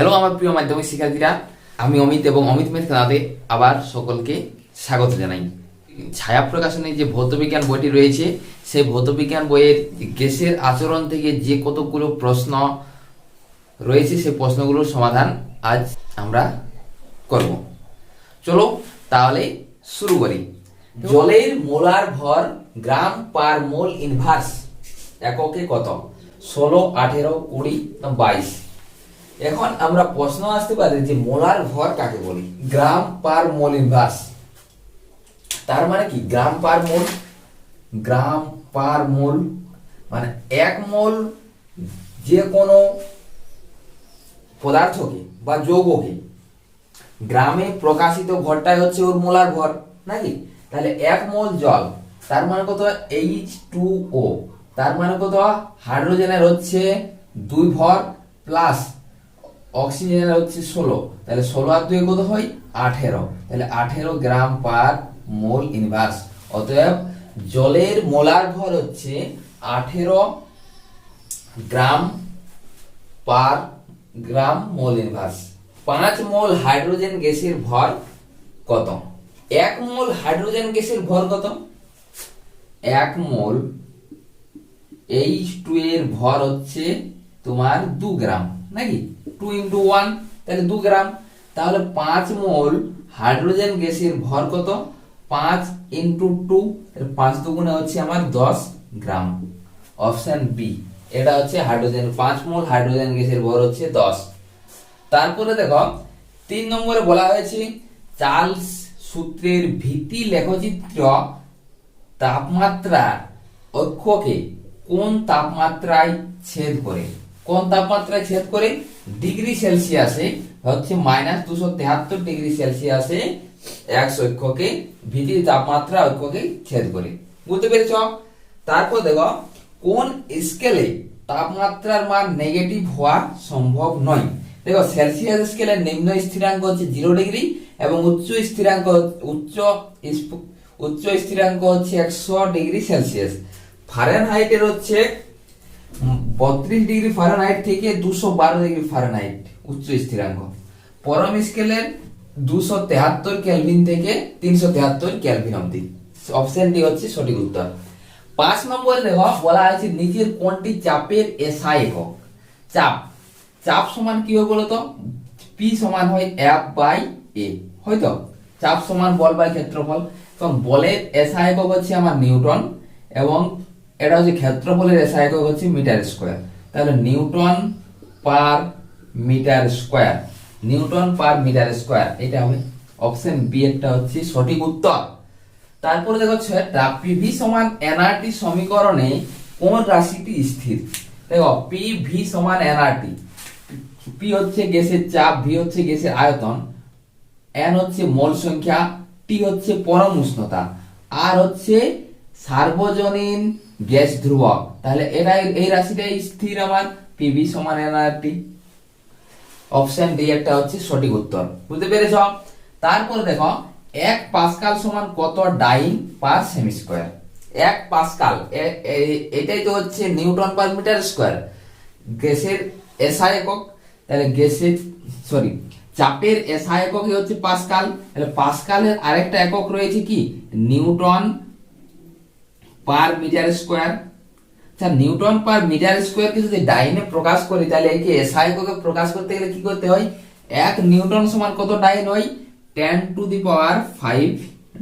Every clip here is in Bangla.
হ্যালো আমার প্রিয় মাধ্যমিক শিক্ষার্থীরা। আমি অমিত এবং অমিত মেথ খেলাতে আবার সকলকে স্বাগত জানাই। ছায়া প্রকাশনের যে ভৌতবিজ্ঞান বইটি রয়েছে, সেই ভৌতবিজ্ঞান বইয়ের গ্যাসের আচরণ থেকে যে কতগুলো প্রশ্ন রয়েছে, সেই প্রশ্নগুলোর সমাধান আজ আমরা করব। চলো তাহলে শুরু করি। জলের মোলার ভর গ্রাম পার মোল ইনভার্স এককে কত? ষোলো, আঠেরো, কুড়ি, বাইশ। এখন আমরা প্রশ্ন আসতে পারে যে মোলার ভর কাকে বলি? গ্রাম পার মোল ইনভার্স তার মানে কি? গ্রাম পার মোল, গ্রাম পার মোল মানে এক মোল যে কোনো পদার্থকে বা যৌগকে। গ্রামে প্রকাশিত ভরটাই হচ্ছে ওর মোলার ভর, নাকি? তাহলে এক মোল জল, তার মানে কত এইচ টু ও তার মানে কত হাইড্রোজেনের হচ্ছে দুই ভর প্লাস অক্সিজেনের হচ্ছে ষোলো। তাহলে ষোলো আর দুই কত হয়? আঠেরো। তাহলে আঠেরো গ্রাম পার মোল ইনভার্স অতএব জলের মোলার ভর হচ্ছে আঠেরো gram per gram mole inverse পাঁচ মোল হাইড্রোজেন গ্যাসের ভর কত? এক মোল হাইড্রোজেন গ্যাসের ভর কত? এক মোল এইচ টু এর ভর হচ্ছে তোমার দু গ্রাম। নাকি? টু ইন্টু ওয়ান তাহলে দু গ্রাম। তাহলে পাঁচ মোল হাইড্রোজেন গ্যাসের ভর কত? পাঁচ ইন্টু টু পাঁচ দুগুণে হচ্ছে আমার দশ গ্রাম। অপশান বি, এটা হচ্ছে হাইড্রোজেন। পাঁচ মোল হাইড্রোজেন গ্যাসের ভর হচ্ছে দশ। তারপরে দেখো, তিন নম্বরে বলা হয়েছে, চার্লস সূত্রের ভিত্তি লেখচিত্র তাপমাত্রা অক্ষকে কোন তাপমাত্রায় ছেদ করে? কোন তাপমাত্রায় ছেদ করে ডিগ্রি সেলসিয়াসে হচ্ছে মাইনাস দুশো তেহাত্তর ডিগ্রি সেলসিয়াসে এক অক্ষকে ভিত্তি তাপমাত্রা অক্ষকে ছেদ করে। বুঝতে পেরেছ? তারপর দেখো, কোন স্কেলে তাপমাত্রার মান নেগেটিভ হওয়া সম্ভব নয়? দেখো, সেলসিয়াস স্কেলের নিম্ন স্থিরাঙ্ক হচ্ছে জিরো ডিগ্রি এবং উচ্চ স্থিরাঙ্ক উচ্চ উচ্চ স্থিরাঙ্ক হচ্ছে একশো ডিগ্রি সেলসিয়াস। ফারেনহাইটের হচ্ছে বত্রিশ ডিগ্রি ফারেনহাইট থেকে দুশো বারো ডিগ্রি ফারেনহাইট উচ্চ স্থিরাঙ্ক। পরম স্কেলের দুশো তেহাত্তর ক্যালভিন থেকে তিনশো তেহাত্তর ক্যালভিন অবধি। অপশন ডি হচ্ছে সঠিক উত্তর। পাঁচ নম্বর দেখো বলা হয়েছে নিচের কোনটি চাপের এসআই একক। চাপ। চাপ সমান কি হবে বলতো? পি সমান হয় এফ বাই এ হয়তো? চাপ সমান বল বাই ক্ষেত্রফল। এবং বলের এসআই একক হচ্ছে আমার নিউটন এবং এটা হচ্ছে ক্ষেত্রফলের এসআই একক হচ্ছে মিটার স্কোয়ার। তাহলে newton per metre square. Newton per metre square, এটা হবে অপশন বি একটা হচ্ছে সঠিক উত্তর। তারপরে দেখো ছয়টা পিভি সমান এনআরটি সমীকরণে কোন রাশিটি স্থির? দেখো পি ভি সমান এনআরটি পি হচ্ছে গ্যাসের চাপ ভি হচ্ছে গ্যাসের আয়তন। এন হচ্ছে মোল সংখ্যা টি হচ্ছে পরম উষ্ণতা। আর হচ্ছে সার্বজনীন গ্যাস ধ্রুবক। তাহলে এটা এই রাশিটাই স্থির আমার পিভি সমান এনআরটি অপশন ডি একটা হচ্ছে সঠিক উত্তর। বুঝতে পেরেছ? তারপরে দেখো, এক পাস্কাল সমান কত ডাইন পার সেমি স্কোয়ার এক পাস্কাল এটাই তো হচ্ছে নিউটন পার মিটার স্কোয়ার। গ্যাসের এসআই একক, তাহলে গ্যাসের সরি চাপের এসআই একক হচ্ছে পাস্কাল। তাহলে পাস্কালের আরেকটা একক রয়েছে কি? নিউটন পার মিটার স্কোয়ার আচ্ছা নিউটন পার মিটার স্কোয়ার স্কোয়ারকে যদি ডাইনে প্রকাশ করি, তাহলে একে এসআই এককে প্রকাশ করতে গেলে কি করতে হয়? এক নিউটন সমান কত ডাইন হয়? Ten to the power five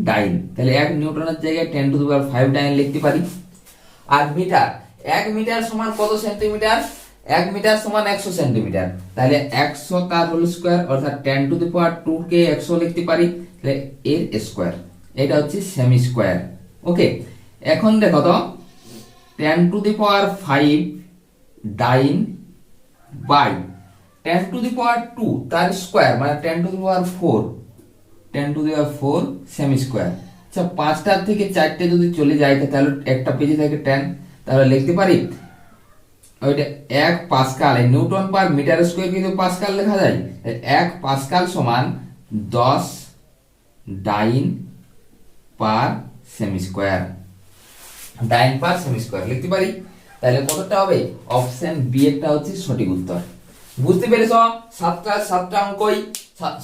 dyne. তাহলে এক নিউটনের জায়গায় ten to the power five dyne লিখতে পারি। আর মিটার এক মিটার সমান কত সেন্টিমিটার এক মিটার সমান একশো সেন্টিমিটার তাহলে একশো তার হোল স্কোয়ার অর্থাৎ ten to the power two কে একশো লিখতে পারি। তাহলে এর স্কোয়ার এটা হচ্ছে সেমি স্কোয়ার ওকে এখন দেখো তো ten to the power five dyne by ten to the power two তার স্কোয়ার মানে ten to the power four ten to the power four semi square আচ্ছা পাঁচটার থেকে চারটে যদি চলে যায় তাহলে একটা পেজে থাকে টেন তাহলে লিখতে পারি, ওইটা এক পাস্কাল এই নিউটন পার মিটার স্কোয়ার কিন্তু পাস্কাল লেখা যায় এক পাস্কাল সমান দশ dyne per semi square dyne per semi square. লিখতে পারি? তাহলে কতটা হবে? অপশন বি একটা হচ্ছে সঠিক উত্তর। বুঝতে পেরেছ? সাতটা সাতটা অঙ্কই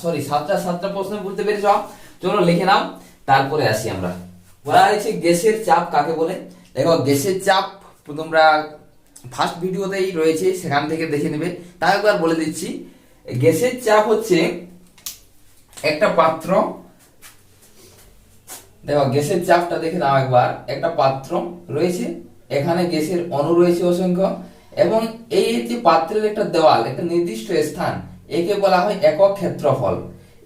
সরি সাতটা সাতটা প্রশ্ন বুঝতে পেরেছ? চলো লিখে নাও, তারপরে আসি আমরা। বলা হয়েছে গ্যাসের চাপ কাকে বলে? দেখো, গ্যাসের চাপ তোমরা ফার্স্ট ভিডিওতেই রয়েছে, সেখান থেকে দেখে নেবে। তাই একবার বলে দিচ্ছি, গ্যাসের চাপ হচ্ছে একটা পাত্র দেখো, গ্যাসের চাপটা দেখে নাও একবার। একটা পাত্র রয়েছে, এখানে গ্যাসের অণু রয়েছে অসংখ্য, এবং এই যে পাত্রের একটা দেওয়াল, একটা নির্দিষ্ট স্থান, একে বলা হয় একক ক্ষেত্রফল।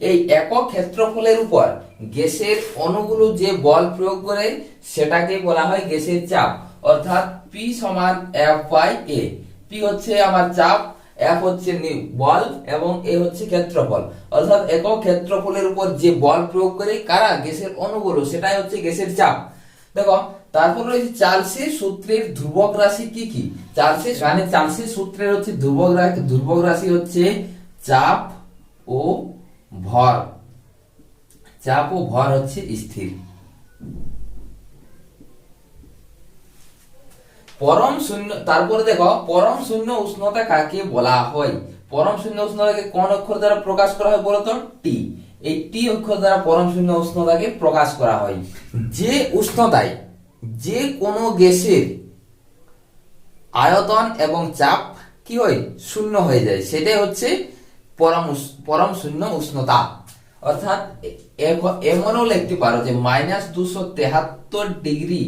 এই একক ক্ষেত্রফলের উপর গ্যাসের অণুগুলো যে বল প্রয়োগ করে, সেটাকে বলা হয় গ্যাসের চাপ। অর্থাৎ পি সমান এফ বাই এ পি হচ্ছে আমার চাপ এফ হচ্ছে বল এবং এ হচ্ছে ক্ষেত্রফল। অর্থাৎ একক ক্ষেত্রফলের উপর যে বল প্রয়োগ করে, কারা? গ্যাসের অণুগুলো সেটাই হচ্ছে গ্যাসের চাপ। দেখো, তারপর রয়েছে চার্লসের সূত্রের ধ্রুবক রাশি কি কি? চার্লসের মানে চার্লসের সূত্রের হচ্ছে ধ্রুবক রাশি ধ্রুবক রাশি হচ্ছে চাপ ও ভর। চাপ ও ভর হচ্ছে স্থির। পরম শূন্য, তারপরে দেখো, পরম শূন্য উষ্ণতা কাকে বলা হয়? পরম শূন্য উষ্ণতাকে কোন অক্ষর দ্বারা প্রকাশ করা হয় বলতো? টি এই টি অক্ষর দ্বারা পরম শূন্য উষ্ণতাকে প্রকাশ করা হয়। যে উষ্ণতায়, যে কোনো গ্যাসের আয়তন এবং চাপ কি হয়? শূন্য হয়ে যায়। সেটাই হচ্ছে পরম পরম শূন্য উষ্ণতা। অর্থাৎ এমনও লিখতে পারো যে মাইনাস দুশো তেহাত্তর ডিগ্রি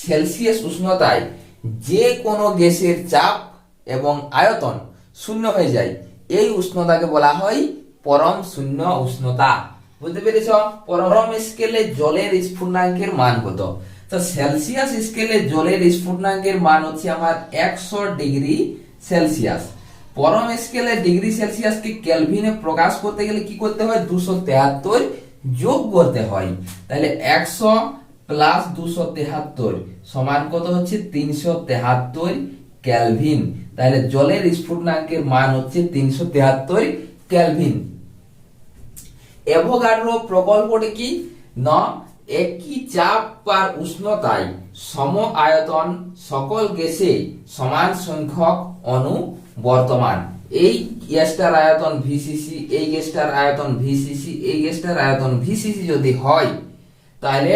সেলসিয়াস উষ্ণতায় যে কোনো গ্যাসের চাপ এবং আয়তন শূন্য হয়ে যায়। এই উষ্ণতাকে বলা হয় পরম শূন্য উষ্ণতা। বুঝতে পেরেছ? পরম স্কেলে জলের স্ফুটনাঙ্কের মান কত? তো সেলসিয়াস স্কেলে জলের স্ফুটনাঙ্কের মান হচ্ছে আমার একশো ডিগ্রি সেলসিয়াস। পরম স্কেলে ডিগ্রি সেলসিয়াসকে কেলভিনে প্রকাশ করতে গেলে কি করতে হয়? দুশো তেহাত্তর যোগ করতে হয়। তাহলে একশো প্লাস দুশো তেহাত্তর সমান কত হচ্ছে? তিনশো তেহাত্তর ক্যালভিন তাহলে জলের স্ফুটনাঙ্কের মান হচ্ছে তিনশো তেহাত্তর ক্যালভিন অ্যাভোগাড্রো প্রকল্পটি কি? না, একই চাপ আর উষ্ণতায় সম আয়তন সকল গ্যাসে সমান সংখ্যক অণু বর্তমান। এই গ্যাসটার আয়তন ভিসিসি, এই গ্যাসটার আয়তন ভিসিসি, এই গ্যাসটার আয়তন ভিসিসি যদি হয়, তাহলে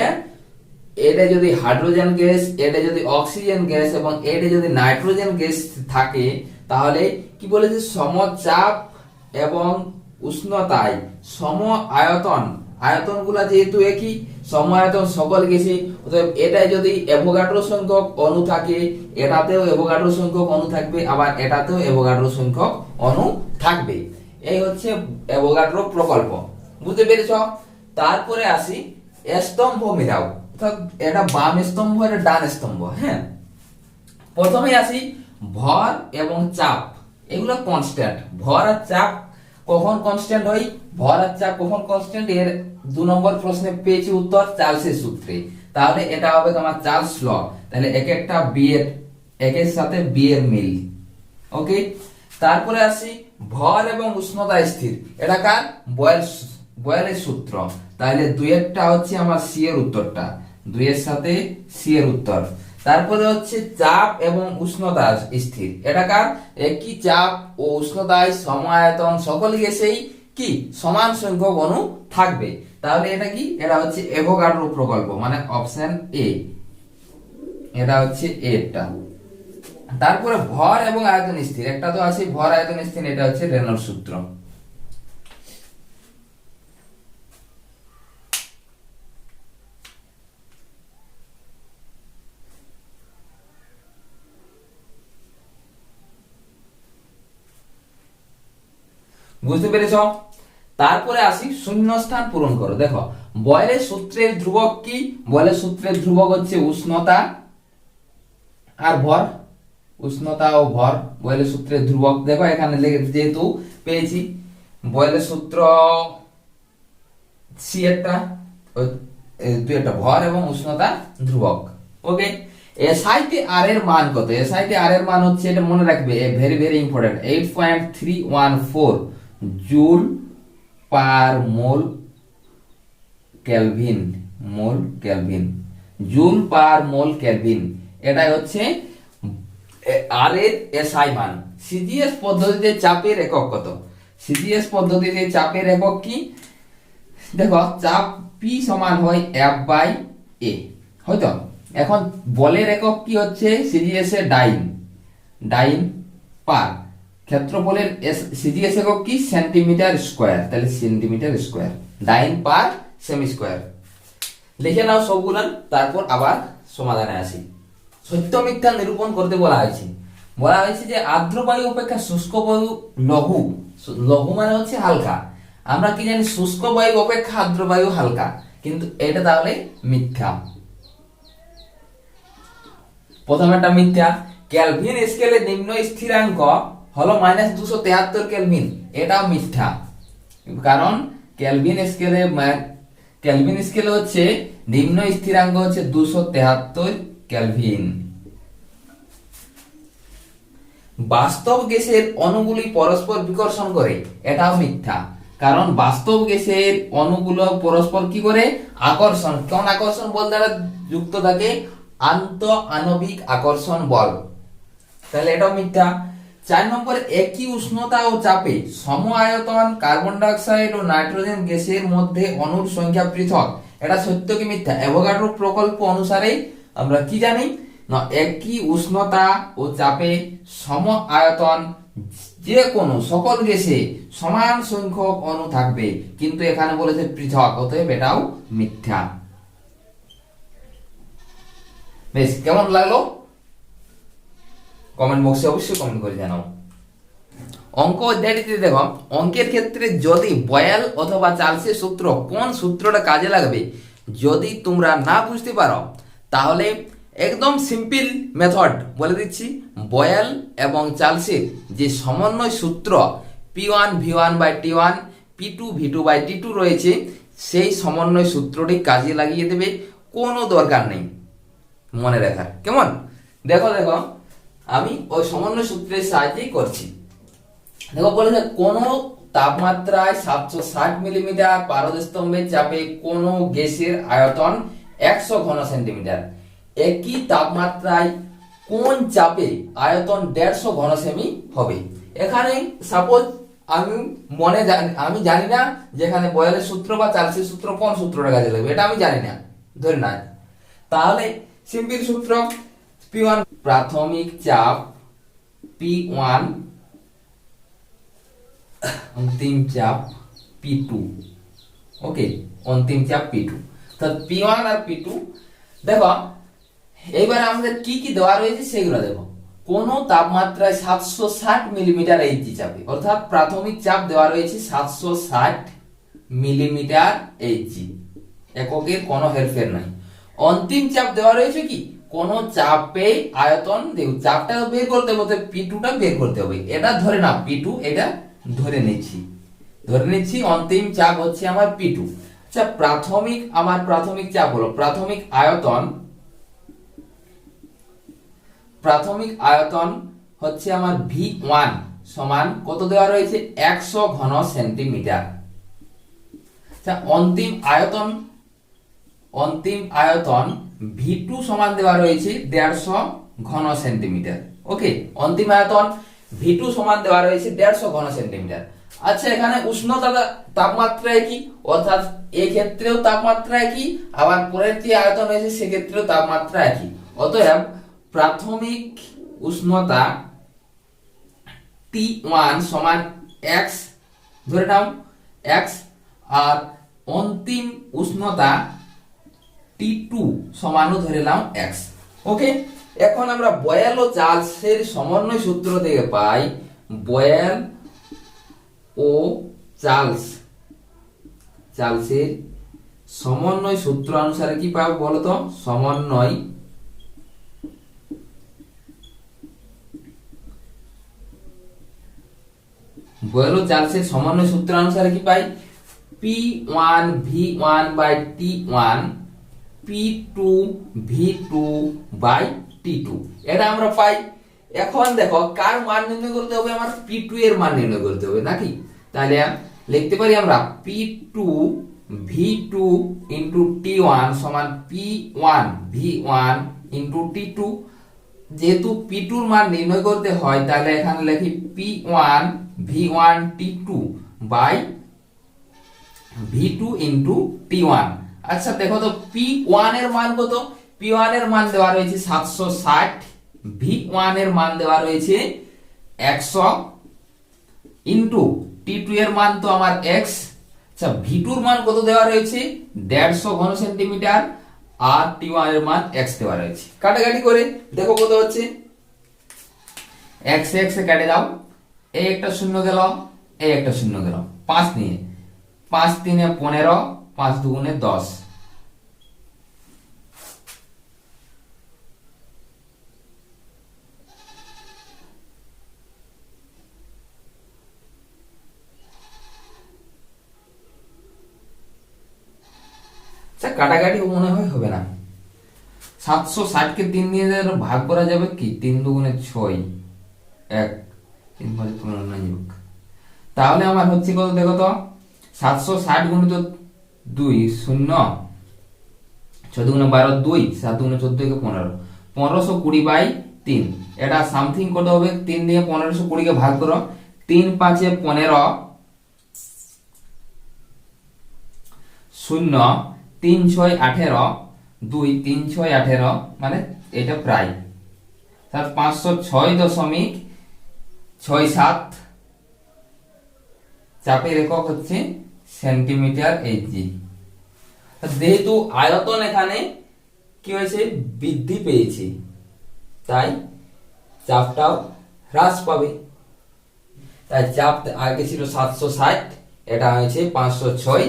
এটা যদি হাইড্রোজেন গ্যাস এটা যদি অক্সিজেন গ্যাস এবং এটা যদি নাইট্রোজেন গ্যাস থাকে, তাহলে কি বলেছে? সমচাপ এবং উষ্ণতায় সম আয়তন আয়তনগুলা যেহেতু একই সম আয়তন সকল গেছে অতএব এটাই যদি অ্যাভোগাড্রো সংখ্যক অণু থাকে, এটাতেও অ্যাভোগাড্রো সংখ্যক অণু থাকবে, আবার এটাতেও অ্যাভোগাড্রো সংখ্যক অণু থাকবে। এই হচ্ছে অ্যাভোগাড্রো প্রকল্প। বুঝতে পেরেছ? তারপরে আসি স্তম্ভ মেলাও অর্থাৎ এটা বাম স্তম্ভ, এটা ডান স্তম্ভ হ্যাঁ? প্রথমে আসি ভর এবং চাপ। এগুলো কনস্ট্যান্ট ভর আর চাপ কখন কনস্ট্যান্ট হয়? ভর আর চাপ কখন কনস্ট্যান্ট এর দু নম্বর প্রশ্নে পেয়েছি উত্তর চার্লসের সূত্রে। তাহলে এটা হবে তোমার চার্লস ল। তাহলে এক একটা বি এর, একের সাথে বি এর মিল। ওকে তারপরে আসি ভর এবং উষ্ণতা স্থির। এটা কার? বয়েল বয়েলের সূত্র। তাহলে দুইয়েরটা হচ্ছে আমার সি এর উত্তরটা। দুইয়ের সাথে সি এর উত্তর। তারপরে হচ্ছে চাপ এবং উষ্ণতা স্থির। এটা কার? একই চাপ ও উষ্ণতায় সমায়তন সকল গ্যাসেই কি? সমান সংখ্যক অণু থাকবে। তাহলে এটা কি? এটা হচ্ছে এভোগাড্রো প্রকল্প মানে অপশন এ এটা হচ্ছে এটা তারপরে ভর এবং আয়তন স্থির। একটা তো আছে ভর, আয়তন স্থির, এটা হচ্ছে রেনল্ড সূত্র। বুঝতে পেরেছ? তারপরে আসি শূন্যস্থান পূরণ করো। দেখো বয়লের সূত্রের ধ্রুবক কি? বয়লের সূত্রের ধ্রুবক হচ্ছে উষ্ণতা আর ভর। উষ্ণতা ও ভর বয়লের সূত্রের ধ্রুবক। দেখো, এখানে যেহেতু পেয়েছি বয়লের সূত্র সি একটা দুই একটা ভর এবং উষ্ণতা ধ্রুবক। ওকে এসআইটি আর এর মান কত? এসআইটি আর এর মান হচ্ছে, এটা মনে রাখবে very very important eight point three one four joule per mole kelvin mole kelvin joule per mole kelvin এটাই হচ্ছে আর এর এসআই মান। সিজিএস পদ্ধতিতে চাপের একক কত? সিজিএস পদ্ধতিতে চাপের একক কি? দেখো, চাপ পি সমান হয় এফ বাই এ হয়তো? এখন বলের একক কি হচ্ছে? সিজিএস এর ডাইন ডাইন পার। ক্ষেত্রফলের সিজিএস একক কি? Centimetre square. তাহলে centimetre square. Dyne per semi square. লিখে নাও সবগুলান, তারপর আবার সমাধানে আসি। সত্য মিথ্যা নিরূপণ করতে বলা হয়েছে। বলা হয়েছে যে আর্দ্র বায়ু অপেক্ষা শুষ্ক বায়ু লঘু। লঘু মানে হচ্ছে হালকা। আমরা কি জানি শুষ্ক বায়ু অপেক্ষা আর্দ্র বায়ু হালকা। কিন্তু এটা তাহলে মিথ্যা। প্রথম একটা মিথ্যা। ক্যালভিন স্কেলে নিম্ন স্থিরাঙ্ক হলো মাইনাস দুশো তেহাত্তর ক্যালভিন এটাও মিথ্যা। কারণ ক্যালভিন স্কেলে ক্যালভিন স্কেলে হচ্ছে, নিম্ন স্থিরাঙ্ক হচ্ছে দুশো তেহাত্তর ক্যালভিন বাস্তব গ্যাসের অণুগুলি পরস্পর বিকর্ষণ করে, এটাও মিথ্যা। কারণ বাস্তব গ্যাসের অণুগুলো পরস্পর কি করে? আকর্ষণ। কোন আকর্ষণ? বল দ্বারা যুক্ত থাকে। আন্ত আণবিক আকর্ষণ বল। তাহলে এটাও মিথ্যা। চার নম্বর একই উষ্ণতা ও চাপে সম আয়তন কার্বন ডাইঅক্সাইড ও নাইট্রোজেন গ্যাসের মধ্যে অণুর সংখ্যা পৃথক। এটা সত্য কি মিথ্যা? অ্যাভোগাড্রো প্রকল্প অনুসারে আমরা কি জানি? না, একই উষ্ণতা ও চাপে সম আয়তন যে কোনো সকল গ্যাসে সমান সংখ্যক অণু থাকবে, কিন্তু এখানে বলেছে পৃথক, অতএব এটাও মিথ্যা। বেশ, কেমন লাগল? কমেন্ট বক্সে অবশ্যই কমেন্ট করে জানাও। অঙ্ক অধ্যায়টিতে দেখো, অঙ্কের ক্ষেত্রে যদি বয়াল অথবা চার্লসের সূত্র কোন সূত্রটা কাজে লাগবে, যদি তোমরা না বুঝতে পারো, তাহলে একদম সিম্পল মেথড বলে দিচ্ছি, বয়াল এবং চার্লসের যে সমন্বয় সূত্র P one V one by T one P two V two by T two রয়েছে, সেই সমন্বয় সূত্রটি কাজে লাগিয়ে দেবে, কোনো দরকার নেই। মনে রাখার কেমন? দেখো দেখো। আমি ওই সমন্বয় সূত্রের সাহায্যেই করছি। দেখো, বলেছে কোন তাপমাত্রায় সাতশো ষাট মিলিমিটার পারদস্তম্ভের চাপে কোন গ্যাসের আয়তন একশো ঘন সেন্টিমিটার। একই তাপমাত্রায় কোন চাপে আয়তন দেড়শো ঘন সেমি হবে? এখানে সাপোজ আমি মনে জানি, আমি জানি না যেখানে বয়ালের সূত্র বা চার্লসের সূত্র কোন সূত্রটা কাজে লাগবে, এটা আমি জানি না, ধরে না তাহলে সিম্পল সূত্র পি ওয়ান প্রাথমিক চাপ পি ওয়ান অন্তিম চাপ পি টু ওকে অন্তিম চাপ পি টু তো পি ওয়ান আর পি টু দেখো এইবার আমাদের কি কি দেওয়া রয়েছে সেগুলো দেখো। কোন তাপমাত্রায় সাতশো ষাট মিলিমিটার এইচজি চাপে, অর্থাৎ প্রাথমিক চাপ দেওয়া রয়েছে সাতশো ষাট মিলিমিটার এইচজি। এককের কোনো হেরফের নাই। অন্তিম চাপ দেওয়া রয়েছে কি? কোন চাপে আয়তন দেখো চাপটা বের করতে হবে পি টুটা বের করতে হবে। এটা ধরে না পি টু এটা ধরে নিচ্ছি। ধরে নিচ্ছি, অন্তিম চাপ হচ্ছে আমার পি টু আচ্ছা প্রাথমিক, আমার প্রাথমিক চাপ হলো, প্রাথমিক আয়তন প্রাথমিক আয়তন হচ্ছে আমার ভি ওয়ান সমান কত দেওয়া রয়েছে? একশো ঘন সেন্টিমিটার। আচ্ছা অন্তিম আয়তন অন্তিম আয়তন ভি টু সমান দেওয়া রয়েছে দেড়শো ঘন সেন্টিমিটার। ওকে অন্তিম আয়তন ভি টু সমান দেওয়া রয়েছে দেড়শো ঘন সেন্টিমিটার। আচ্ছা এখানে উষ্ণতা তাপমাত্রা একই অর্থাৎ এই ক্ষেত্রেও তাপমাত্রা একই আবার পরের যে আয়তন রয়েছে, সেক্ষেত্রেও তাপমাত্রা একই অতএব প্রাথমিক উষ্ণতা টি ওয়ান সমান এক্স ধরে নাও এক্স আর অন্তিম উষ্ণতা টি টু সমানও ধরে নাও এক্স। ওকে এখন আমরা বয়াল ও চার্লসের সমন্বয় সূত্র থেকে পাই বয়াল ও চার্লস। চার্লসের সমন্বয় সূত্র অনুসারে কি পাবো বলতো সমন্বয় বয়াল ও চার্লসের সমন্বয় সূত্র অনুসারে কি পাই? P one V one by T one P two V two by T two এটা আমরা পাই। এখন দেখো, কার মান নির্ণয় করতে হবে? আমার পি টু এর মান নির্ণয় করতে হবে, নাকি? তাহলে লিখতে পারি আমরা P two V two into T one সমান P one V one into T two যেহেতু পি টুর মান নির্ণয় করতে হয়, তাহলে এখানে লিখি P one V one T two by V two into T one আচ্ছা দেখো তো পি এর মান কত? পি এর মান দেওয়া রয়েছে সাতশো ষাট ভি ওয়ানের মান দেওয়া রয়েছে একশো। ইন্টু টি টু এর মান তো আমার এক্স আচ্ছা ভি টুর মান কত দেওয়া রয়েছে? দেড়শো ঘন সেন্টিমিটার। আর টি এর মান এক্স দেওয়া রয়েছে। কাটাকাটি করে দেখো কত হচ্ছে। এক্স এক্স কেটে দাও। এই একটা শূন্য গেল এই একটা শূন্য গেল। পাঁচ নিয়ে। পাঁচ তিনে পনেরো পাঁচ দুগুণে দশ। আচ্ছা কাটাকাটি মনে হয় হবে না। সাতশো ষাটকে তিন দিয়ে ভাগ করা যাবে কি? তিন দুগুণে ছয়। এক। তিন পাঁচে তাহলে আমার হচ্ছে কত? দেখো তো, সাতশো ষাট গুণিত দুই শূন্য। ছয় দুগুণে বারো, দুই। সাত দুগুণে চোদ্দ কে পনেরো। পনেরোশো কুড়ি বাই তিন। এটা সামথিং কত হবে? তিন দিয়ে পনেরোশো কুড়িকে ভাগ করো। তিন পাঁচে পনেরো। শূন্য, তিন ছয় আঠেরো। দুই, তিন ছয় আঠেরো। মানে এটা প্রায়। তার পাঁচশো ছয় দশমিক ছয় সাত। চাপের একক হচ্ছে সেন্টিমিটার এইচজি যেহেতু আয়তন এখানে কি হয়েছে? বৃদ্ধি পেয়েছে। তাই চাপটাও হ্রাস পাবে। তাই চাপ আগে ছিল সাতশো ষাট, এটা হয়েছে পাঁচশো ছয়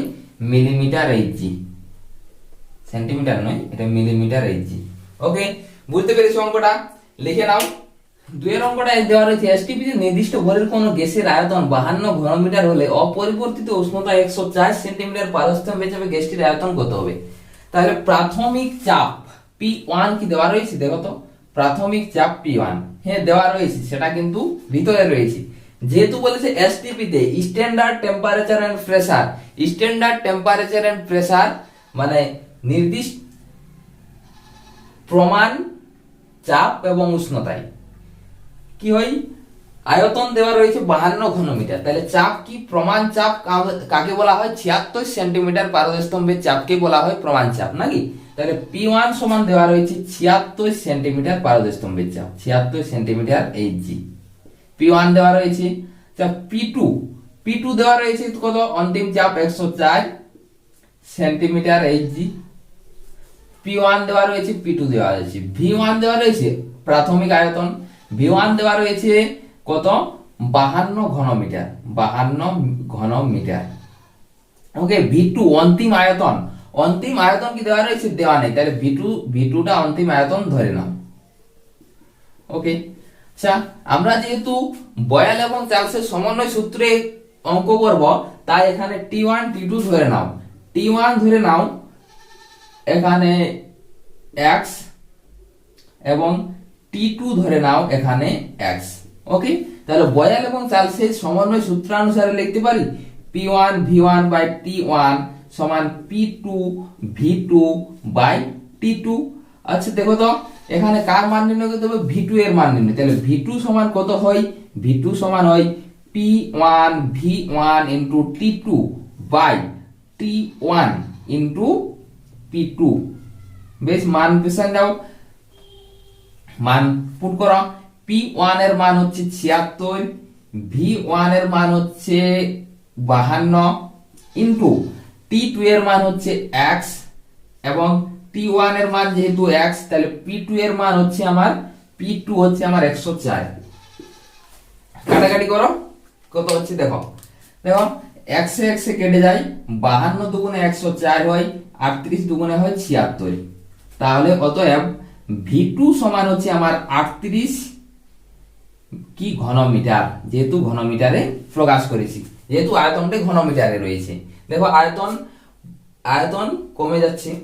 মিলিমিটার এইচজি সেন্টিমিটার নয়, এটা মিলিমিটার এইচজি ওকে, বুঝতে পেরেছ অঙ্কটা? লিখে নাও। দুয়ের অঙ্কটা দেওয়া রয়েছে। এসটিপিতে নির্দিষ্ট ভরের কোনো গ্যাসের আয়তন বাহান্ন ঘনমিটার হলে অপরিবর্তিত উষ্ণতা একশো চার সেন্টিমিটার পারস্তম্ভে চাপে গ্যাসটির আয়তন কত হবে? তাহলে প্রাথমিক চাপ পি ওয়ান কি দেওয়া রয়েছে দেখো তো? প্রাথমিক চাপ পি ওয়ান হ্যাঁ দেওয়া রয়েছে, সেটা কিন্তু ভিতরে রয়েছে। যেহেতু বলেছে এসটিপি তে standard temperature and pressure standard temperature and pressure মানে নির্দিষ্ট প্রমাণ চাপ এবং উষ্ণতায়। কি হয়? আয়তন দেওয়া রয়েছে বাহান্ন ঘনমিটার। তাহলে চাপ কি? প্রমাণ চাপ কাকে বলা হয়? ছিয়াত্তর সেন্টিমিটার পারদস্তম্ভের চাপকে বলা হয় প্রমাণ চাপ, নাকি? তাহলে পি ওয়ান সমান দেওয়া রয়েছে ছিয়াত্তর সেন্টিমিটার পারদস্তম্ভের চাপ, ছিয়াত্তর centimetre H G. P one দেওয়া রয়েছে পি টু। পি টু দেওয়া রয়েছে কত? অন্তিম চাপ একশো চার centimetre H G. P one দেওয়া রয়েছে, পি টু দেওয়া রয়েছে। ভি ওয়ান দেওয়া রয়েছে, প্রাথমিক আয়তন ভি ওয়ান দেওয়া রয়েছে কত? বাহান্ন ঘনমিটার বাহান্ন ঘনমিটার। ওকে ভি টু অন্তিম আয়তন। অন্তিম আয়তন কি দেওয়া রয়েছে? দেওয়া নেই। তাহলে ভি টু ভি টুটা অন্তিম আয়তন ধরে নাও। ওকে আচ্ছা আমরা যেহেতু বয়াল এবং চার্লসের সমন্বয় সূত্রে অঙ্ক করব, তাই এখানে টি ওয়ান টি টু ধরে নাও। টি ওয়ান ধরে নাও। এখানে এক্স এবং টি টু ধরে নাও এখানে এক্স ওকে তাহলে বয়াল এবং চার্লসের সমন্বয় সূত্রানুসারে লিখতে পারি P one V one by T one সমান P two V two by T two আচ্ছা দেখো তো, এখানে কার মান নির্ণয় করতে হবে? ভি টু এর মান নির্ণয়। তাহলে ভি টু সমান কত হয়? ভি টু সমান হয় P one V one into T two by T one into P two বেশ, মান পেশান যাও মান পুট করো। পি ওয়ানের মান হচ্ছে ছিয়াত্তর ভি ওয়ানের মান হচ্ছে বাহান্ন ইন্টু টি টু এর মান হচ্ছে এক্স এবং টি ওয়ানের মান যেহেতু এক্স তাহলে পি টু এর মান হচ্ছে আমার পি টু হচ্ছে আমার একশো চার। কাটাকাটি করো। কত হচ্ছে দেখো। দেখো একশো একশো কেটে যায়, বাহান্ন দুগুণে একশো চার হয়, আটত্রিশ দুগুণে হয় ছিয়াত্তর। তাহলে অতএব ভি টু সমান হচ্ছে আমার আটত্রিশ কি ঘনমিটার? যেহেতু ঘনমিটারে প্রকাশ করেছি। যেহেতু আয়তনটা ঘনমিটারে রয়েছে। দেখো আয়তন আয়তন কমে যাচ্ছে।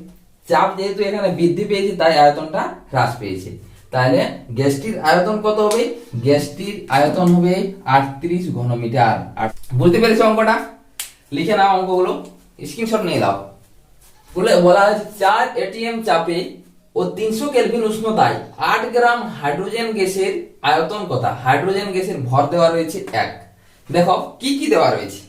চাপ যেহেতু এখানে বৃদ্ধি পেয়েছে, তাই আয়তনটা হ্রাস পেয়েছে। তাহলে গ্যাসটির আয়তন কত হবে? গ্যাসটির আয়তন হবে আটত্রিশ ঘনমিটার। বুঝতে পেরেছ অঙ্কটা? লিখে নাও অঙ্কগুলো। স্ক্রিনশট নিয়ে দাও। বলে বলা হয়েছে, চার এটিএম চাপে ও তিনশো কেলভিন উষ্ণতায় আট গ্রাম হাইড্রোজেন গ্যাসের আয়তন কথা হাইড্রোজেন গ্যাসের ভর দেওয়া রয়েছে এক। দেখো, কি কি দেওয়া রয়েছে?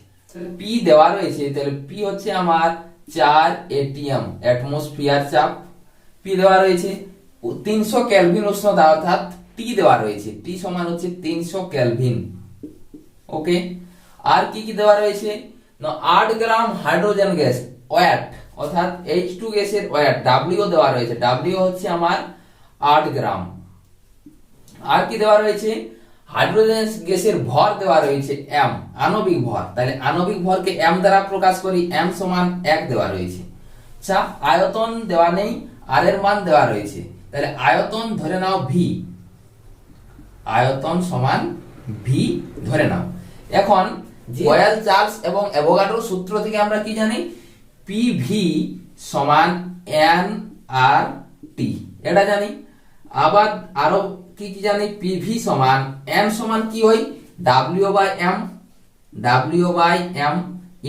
পি দেওয়া রয়েছে, তাহলে পি হচ্ছে আমার চার এটিএম অ্যাটমসফিয়ার চাপ। পি দেওয়া রয়েছে তিনশো ক্যালভিন উষ্ণতা অর্থাৎ টি দেওয়া রয়েছে। টি সমান হচ্ছে তিনশো ক্যালভিন ওকে আর কি কি দেওয়া রয়েছে? না, আট গ্রাম হাইড্রোজেন গ্যাস, ওয়াট। অর্থাৎ এইচ টু গ্যাসের ওয়াট ডাব্লিউ দেওয়া রয়েছে। ডাব্লিউ হচ্ছে আমার আট গ্রাম। আর কি দেওয়া রয়েছে? হাইড্রোজেন গ্যাসের ভর দেওয়া রয়েছে এম আণবিক ভর। তাহলে আণবিক ভরকে এম দ্বারা প্রকাশ করি এম সমান এক দেওয়া রয়েছে। আচ্ছা আয়তন দেওয়া নেই আর এর মান দেওয়া রয়েছে। তাহলে আয়তন ধরে নাও ভি আয়তন সমান ভি ধরে নাও। এখন বয়েল চার্লস এবং অ্যাভোগাড্রো সূত্র থেকে আমরা কি জানি? পি ভি সমান এন আর টি এটা জানি। আবার আরও কি কি জানি? পি ভি সমান এন সমান কি হয়? W by M W by M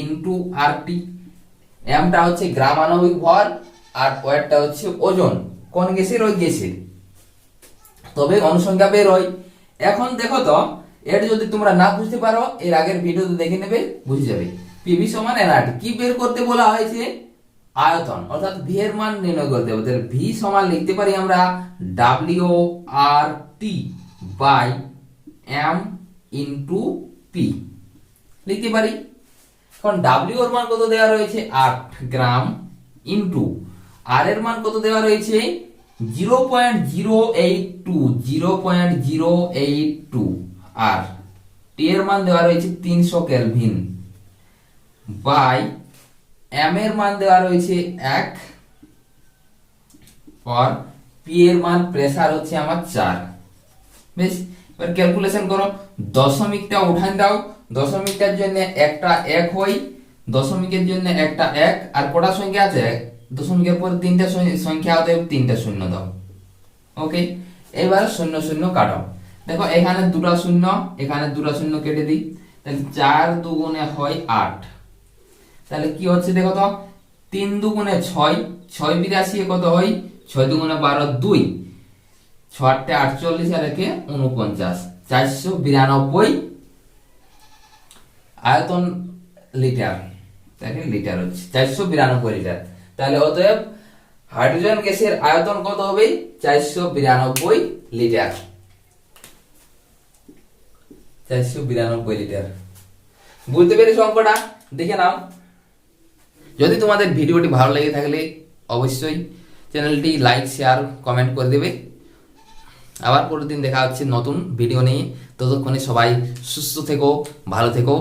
into R T এমটা হচ্ছে গ্রামানবিক ভর আর ওয়েটটা হচ্ছে ওজন। কোন গ্যাসের? ওই গ্যাসের। তবে অনুসংখ্যা বের হয়। এখন দেখো তো এটা যদি তোমরা না বুঝতে পারো, এর আগের ভিডিওতে দেখে নেবে, বুঝে যাবে। পিভি সমান এনআরটি কি বের করতে বলা হয়েছে? আয়তন, অর্থাৎ ভি এর মান নির্ণয় করতে হবে। তাহলে ভি সমান লিখতে পারি আমরা W R T by M into P লিখতে পারি? এখন ডাব্লিউ এর মান কত দেওয়া রয়েছে? আট গ্রাম ইন্টু আর এর মান কত দেওয়া রয়েছে? Zero point zero eight two zero point zero eight two আর টি এর মান দেওয়া রয়েছে তিনশো কেলভিন। বাই এম এর মান দেওয়া রয়েছে এক আর পি এর মান প্রেসার হচ্ছে আমার চার। বেশ, এবার ক্যালকুলেশন করো। দশমিকটা উঠান দাও। দশমিকটার জন্য একটা এক হয় দশমিকের জন্য একটা এক, আর কটা সংখ্যা আছে? দশমিকের পর তিনটা সংখ্যা হতে তিনটা শূন্য দাও। ওকে? এবার শূন্য শূন্য কাটো দেখো, এখানে দুটা শূন্য, এখানে দুটা শূন্য কেটে দিই। তাহলে চার দুগুণে হয় আট। তাহলে কি হচ্ছে দেখো তো? তিন দুগুণে ছয় ছয় বিরাশি কত হয়? ছয় দুগুণে বারো, দুই। ছয়টা আটচল্লিশ আর একে উনপঞ্চাশ চারশো বিরানব্বই আয়তন লিটার। দেখেন লিটার হচ্ছে, চারশো বিরানব্বই লিটার। তাহলে অতএব হাইড্রোজেন গ্যাসের আয়তন কত হবে? চারশো বিরানব্বই লিটার। চারশো বিরানব্বই লিটার। বুঝতে পেরেছ অঙ্কটা? দেখে নাও। যদি তোমাদের ভিডিওটি ভালো লেগে থাকলে অবশ্যই চ্যানেলটি লাইক, শেয়ার, কমেন্ট করে দেবে। আবার পরের দিন দেখা হচ্ছে নতুন ভিডিও নিয়ে। ততক্ষণে সবাই সুস্থ থেকো, ভালো থেকো।